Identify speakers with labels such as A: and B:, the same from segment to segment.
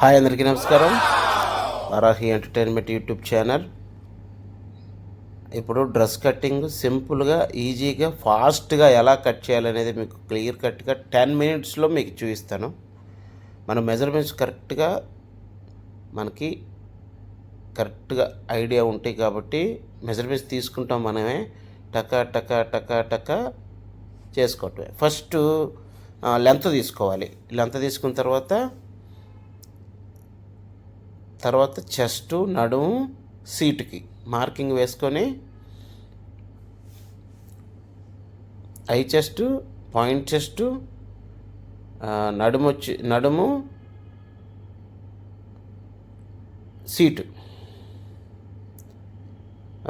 A: Hi అందరికీ నమస్కారం. Varahi entertainment YouTube channel. ఇప్పుడు డ్రెస్ కటింగ్ సింపుల్గా ఈజీగా ఫాస్ట్గా ఎలా కట్ చేయాలనేది మీకు క్లియర్ కట్గా టెన్ మినిట్స్లో మీకు చూపిస్తాను. మన మెజర్మెంట్స్ కరెక్ట్గా మనకి కరెక్ట్గా ఐడియా ఉంటాయి కాబట్టి మెజర్మెంట్స్ తీసుకుంటాం మనమే. టక టక టక టక చేసుకోవటమే. ఫస్ట్ లెంత్ తీసుకోవాలి. లెంత్ తీసుకున్న తర్వాత తర్వాత చెస్ట్ నడుము సీటుకి. మార్కింగ్ వేసుకొని ఐ చెస్ట్ పాయింట్ చెస్ట్ నడుము వచ్చి నడుము సీటు.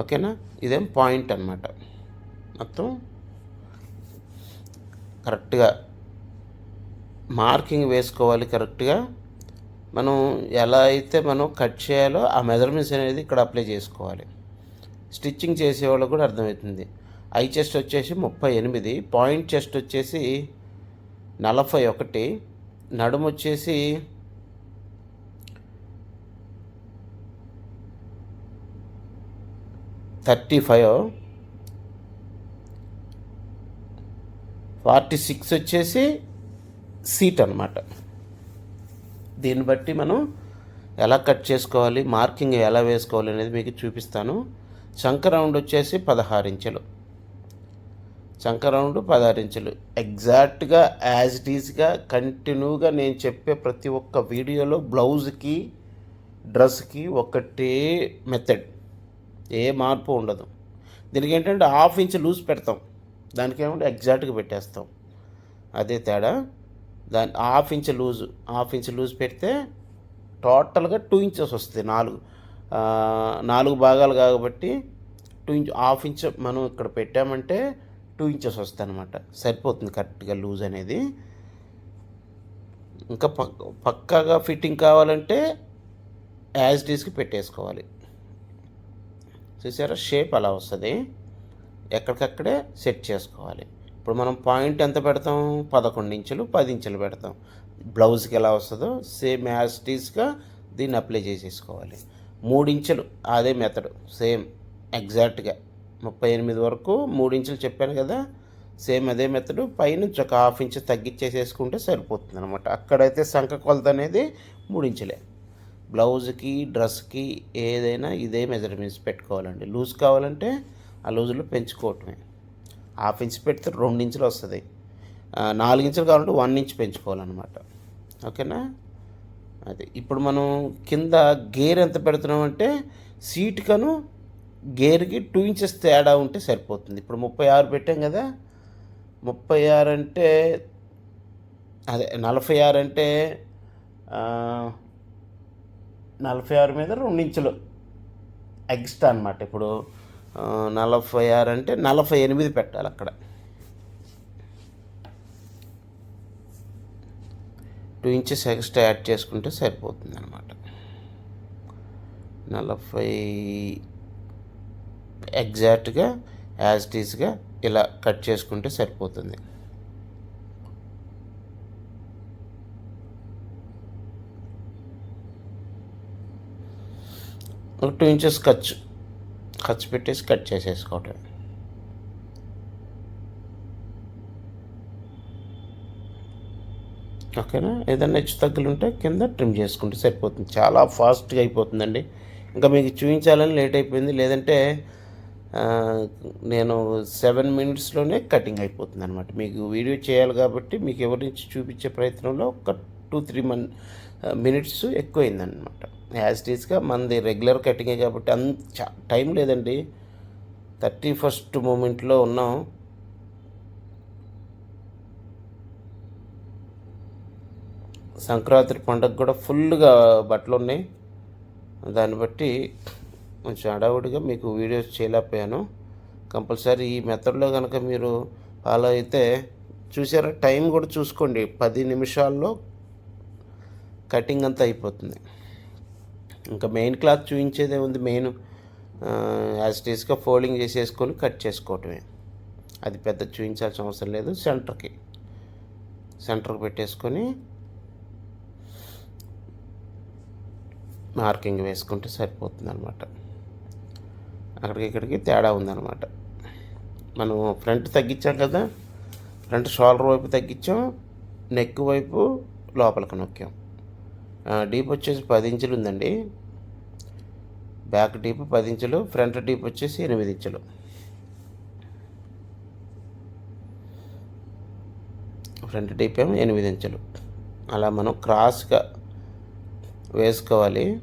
A: ఓకేనా? ఇదేం పాయింట్ అనమాట మొత్తం కరెక్ట్గా మార్కింగ్ వేసుకోవాలి కరెక్ట్గా. మనం ఎలా అయితే మనం కట్ చేయాలో ఆ మెజర్మెంట్స్ అనేది ఇక్కడ అప్లై చేసుకోవాలి. స్టిచ్చింగ్ చేసే వాళ్ళకు కూడా అర్థమవుతుంది. ఐ చెస్ట్ వచ్చేసి ముప్పై ఎనిమిది పాయింట్ చెస్ట్ వచ్చేసి నలభై ఒకటి నడుము వచ్చేసి థర్టీ ఫైవ్ ఫార్టీ సిక్స్ వచ్చేసి సీట్ అనమాట దీన్ని బట్టి మనం ఎలా కట్ చేసుకోవాలి మార్కింగ్ ఎలా వేసుకోవాలి అనేది మీకు చూపిస్తాను. చంక రౌండ్ వచ్చేసి పదహారు ఇంచులు. చంక రౌండ్ పదహారు ఇంచులు. ఎగ్జాక్ట్గా యాజ్ ఇట్ ఈజ్గా కంటిన్యూగా నేను చెప్పే ప్రతి ఒక్క వీడియోలో బ్లౌజ్కి డ్రెస్కి ఒకటే మెథడ్ ఏ మార్పు ఉండదు. దీనికి ఏంటంటే హాఫ్ ఇంచ్ లూజ్ పెడతాం. దానికి ఏమంటే ఎగ్జాక్ట్గా పెట్టేస్తాం. అదే తేడా. దాని half inch loose half inch loose పెడితే టోటల్గా టూ ఇంచెస్ వస్తుంది నాలుగు. నాలుగు భాగాలు కాబట్టి టూ ఇంచ్ హాఫ్ ఇంచ్ మనం ఇక్కడ పెట్టామంటే టూ ఇంచెస్ వస్తాయి అనమాట సరిపోతుంది కరెక్ట్గా లూజ్ అనేది. ఇంకా పక్ పక్కాగా ఫిట్టింగ్ కావాలంటే యాజ్ డీస్కి పెట్టేసుకోవాలి. చూసారా? షేప్ అలా వస్తుంది. ఎక్కడికక్కడే సెట్ చేసుకోవాలి. ఇప్పుడు మనం పాయింట్ ఎంత పెడతాం? పదకొండు ఇంచులు పది ఇంచులు పెడతాం. బ్లౌజ్కి ఎలా వస్తుందో సేమ్ యాస్టీస్గా దీన్ని అప్లై చేసేసుకోవాలి. మూడు ఇంచులు అదే మెథడ్ సేమ్ ఎగ్జాక్ట్గా. ముప్పై ఎనిమిది వరకు మూడు ఇంచులు చెప్పాను కదా సేమ్ అదే మెథడ్ పైన ఒక హాఫ్ ఇంచు తగ్గించేసేసుకుంటే సరిపోతుంది అనమాట అక్కడైతే సంఖ కొలత అనేది మూడు ఇంచులే. బ్లౌజ్కి డ్రెస్కి ఏదైనా ఇదే మెజర్మెంట్స్ పెట్టుకోవాలండి. లూజ్ కావాలంటే ఆ లూజులో పెంచుకోవటమే. హాఫ్ ఇంచ్ పెడితే రెండు ఇంచులు వస్తుంది. నాలుగు ఇంచులు కావాలంటే వన్ ఇంచ్ పెంచుకోవాలన్నమాట. ఓకేనా? అది ఇప్పుడు మనం కింద గేర్ ఎంత పెడుతున్నాం అంటే సీట్కను గేర్కి టూ ఇంచెస్ తేడా ఉంటే సరిపోతుంది. ఇప్పుడు ముప్పై ఆరు పెట్టాం కదా. ముప్పై ఆరు అంటే అదే నలభై ఆరు అంటే నలభై ఆరు మీద రెండు ఇంచులు ఎక్స్ట్రా అనమాట ఇప్పుడు నలభై ఆరు అంటే నలభై ఎనిమిది పెట్టాలి అక్కడ. టూ ఇంచెస్ ఎక్స్ట్రా యాడ్ చేసుకుంటే సరిపోతుంది అనమాట నలభై ఎగ్జాక్ట్గా యాజ్ టీస్గా ఇలా కట్ చేసుకుంటే సరిపోతుంది. ఒక టూ ఇంచెస్ ఖర్చు. ఖర్చు పెట్టేసి కట్ చేసేసుకోవటం. ఓకేనా? ఏదైనా హెచ్చు తగ్గులు ఉంటే కింద ట్రిమ్ చేసుకుంటే సరిపోతుంది. చాలా ఫాస్ట్గా అయిపోతుందండి. ఇంకా మీకు చూపించాలని లేట్ అయిపోయింది. లేదంటే నేను సెవెన్ మినిట్స్లోనే కటింగ్ అయిపోతుంది అనమాట మీకు వీడియో చేయాలి కాబట్టి మీకు ఎవరి నుంచి చూపించే ప్రయత్నంలో ఒక టూ త్రీ మన్ మినిట్స్ ఎక్కువైందనమాట యాజ్ టీస్గా మనది రెగ్యులర్ కటింగే కాబట్టి అంత చా- టైం లేదండి. థర్టీ ఫస్ట్ మూమెంట్లో ఉన్నాం. సంక్రాంతి పండగ కూడా ఫుల్గా బట్టలు ఉన్నాయి. దాన్ని బట్టి కొంచెం అడావుడిగా మీకు వీడియోస్ చేయలేకపోయాను. కంపల్సరీ ఈ మెథడ్లో కనుక మీరు ఫాలో అయితే చూసారా? టైం కూడా చూసుకోండి. పది నిమిషాల్లో కటింగ్ అంతా అయిపోతుంది. ఇంకా మెయిన్ క్లాత్ చూపించేదే ఉంది మెయిన్ యాజ్ టీస్గా ఫోల్డింగ్ చేసేసుకొని కట్ చేసుకోవటమే. అది పెద్ద చూపించాల్సిన అవసరం లేదు. సెంటర్కి సెంటర్కి పెట్టేసుకొని మార్కింగ్ వేసుకుంటే సరిపోతుంది అనమాట అక్కడికి ఇక్కడికి తేడా ఉందన్నమాట. మనం ఫ్రంట్ తగ్గించాం కదా ఫ్రంట్ షోల్డర్ వైపు తగ్గించాం నెక్ వైపు లోపలికి నొక్కాం. డీప్ వచ్చేసి పది ఇంచులు ఉందండి. బ్యాక్ డీప్ పది ఇంచులు ఫ్రంట్ డీప్ వచ్చేసి ఎనిమిది ఇంచులు. ఫ్రంట్ డీప్ ఏమో ఎనిమిది ఇంచులు. అలా మనం క్రాస్గా వేసుకోవాలి.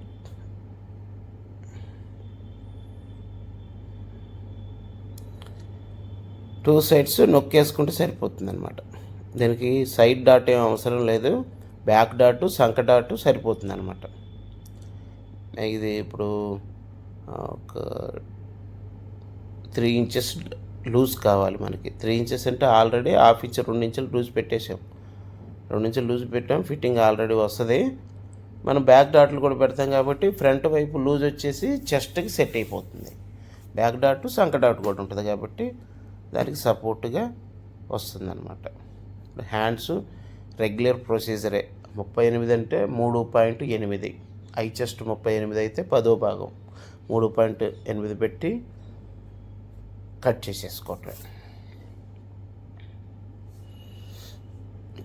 A: టూ సైడ్స్ నొక్కేసుకుంటే సరిపోతుంది అనమాట దీనికి సైడ్ డాట్ ఏం అవసరం లేదు. బ్యాక్ డాటు సంక డాటు సరిపోతుంది అనమాట ఇది ఇప్పుడు ఒక త్రీ ఇంచెస్ లూజ్ కావాలి మనకి. త్రీ ఇంచెస్ అంటే ఆల్రెడీ హాఫ్ ఇంచ్ రెండు ఇంచులు లూజ్ పెట్టేసాం రెండు ఇంచులు లూజ్ పెట్టాం ఫిట్టింగ్ ఆల్రెడీ వస్తుంది. మనం బ్యాక్ డాట్లు కూడా పెడతాం కాబట్టి ఫ్రంట్ వైపు లూజ్ వచ్చేసి చెస్ట్కి సెట్ అయిపోతుంది. బ్యాక్ డాట్ సంక డాట్ కూడా ఉంటుంది కాబట్టి దానికి సపోర్ట్గా వస్తుంది అనమాట హ్యాండ్స్ రెగ్యులర్ ప్రొసీజరే. ముప్పై ఎనిమిది అంటే మూడు పాయింట్ ఎనిమిది. ఐ చెస్ట్ ముప్పై ఎనిమిది అయితే పదో భాగం. మూడు పాయింట్ ఎనిమిది పెట్టి కట్ చేసేసుకోవటం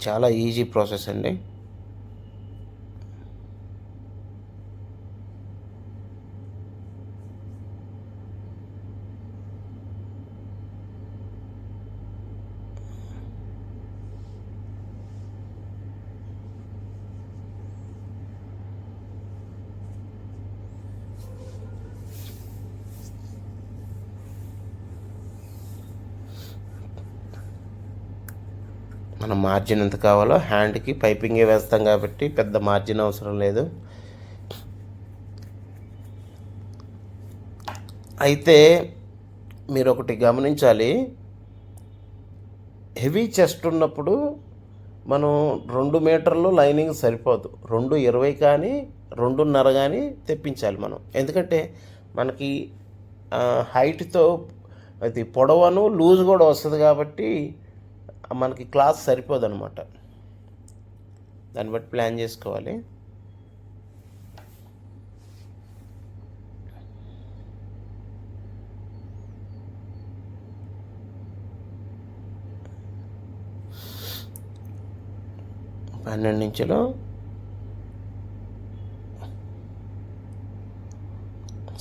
A: చాలా ఈజీ ప్రాసెస్ అండి. మన మార్జిన్ ఎంత కావాలో హ్యాండ్కి పైపింగే వేస్తాం కాబట్టి పెద్ద మార్జిన్ అవసరం లేదు. అయితే మీరు ఒకటి గమనించాలి. హెవీ చెస్ట్ ఉన్నప్పుడు మనం రెండు మీటర్లు లైనింగ్ సరిపోదు. రెండు ఇరవై కానీ రెండున్నర కానీ తెప్పించాలి మనం. ఎందుకంటే మనకి హైట్తో అది పొడవను లూజ్ కూడా వస్తుంది కాబట్టి మనకి క్లాస్ సరిపోదు అనమాట దాన్ని బట్టి ప్లాన్ చేసుకోవాలి. పన్నెండు నుంచిలో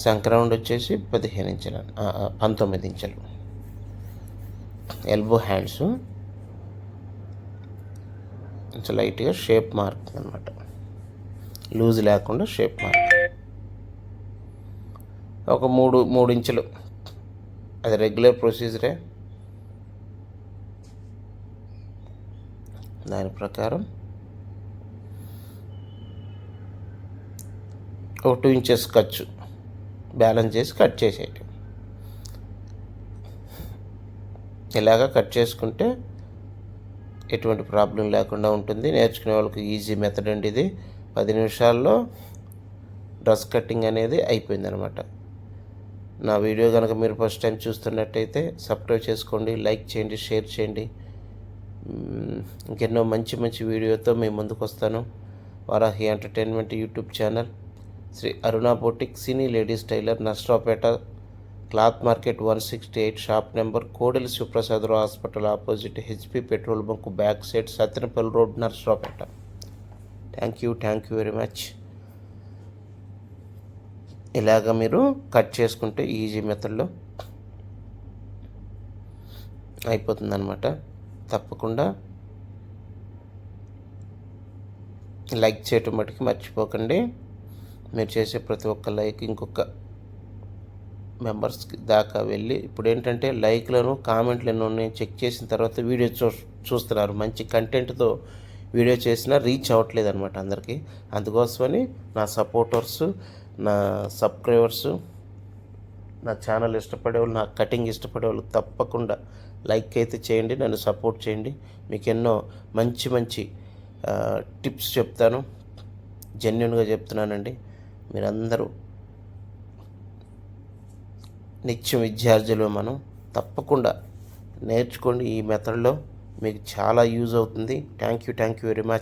A: సంక్రౌండ్ వచ్చేసి పదిహేను ఇంచులు పంతొమ్మిది ఇంచులు ఎల్బో హ్యాండ్స్ కొంచెం లైట్గా షేప్ మార్క్ అనమాట లూజ్ లేకుండా షేప్ మార్క్. ఒక మూడు మూడు ఇంచులు. అది రెగ్యులర్ ప్రొసీజరే. దాని ప్రకారం ఒక టూ ఇంచెస్ ఖర్చు. బ్యాలెన్స్ చేసి కట్ చేసేయటం. ఇలాగా కట్ చేసుకుంటే ఎటువంటి ప్రాబ్లం లేకుండా ఉంటుంది. నేర్చుకునే వాళ్ళకి ఈజీ మెథడ్ అండి ఇది. పది నిమిషాల్లో డ్రెస్ కటింగ్ అనేది అయిపోయిందనమాట. నా వీడియో కనుక మీరు ఫస్ట్ టైం చూస్తున్నట్టయితే సబ్స్క్రైబ్ చేసుకోండి లైక్ చేయండి షేర్ చేయండి. ఇంకెన్నో మంచి మంచి వీడియోతో మేము ముందుకు వస్తాను. Varahi entertainment YouTube channel. Sri Aruna boutique cine ladies tailor నష్టపేట cloth market one sixty eight shop number Kodela Sivaprasadarao hospital opposite HP petrol bunk back side Sattenapalli road Narasaraopet thank you thank you very much ఇలాగ మీరు cut చేసుకుంటే easy మెథడ్లో అయిపోతుందన్నమాట. తప్పకుండా like చేయటం మటుకు మర్చిపోకండి. మీరు చేసే ప్రతి ఒక్క లైక్ ఇంకొక మెంబర్స్కి దాకా వెళ్ళి ఇప్పుడు ఏంటంటే లైక్లను కామెంట్లు ఎన్నో ఉన్నాయి చెక్ చేసిన తర్వాత వీడియో చూ చూస్తున్నారు. మంచి కంటెంట్తో వీడియో చేసినా రీచ్ అవ్వట్లేదు అనమాట అందరికీ. అందుకోసమని నా సపోర్టర్స్ నా సబ్స్క్రైబర్స్ నా ఛానల్ ఇష్టపడే వాళ్ళు నా కటింగ్ ఇష్టపడే వాళ్ళు తప్పకుండా లైక్ అయితే చేయండి నన్ను సపోర్ట్ చేయండి. మీకు ఎన్నో మంచి మంచి టిప్స్ చెప్తాను. జెన్యున్గా చెప్తున్నానండి. మీరందరూ నిత్యం విద్యార్థులు మనం తప్పకుండా నేర్చుకోండి ఈ మెథడ్లో. మీకు చాలా యూజ్ అవుతుంది. Thank you thank you very much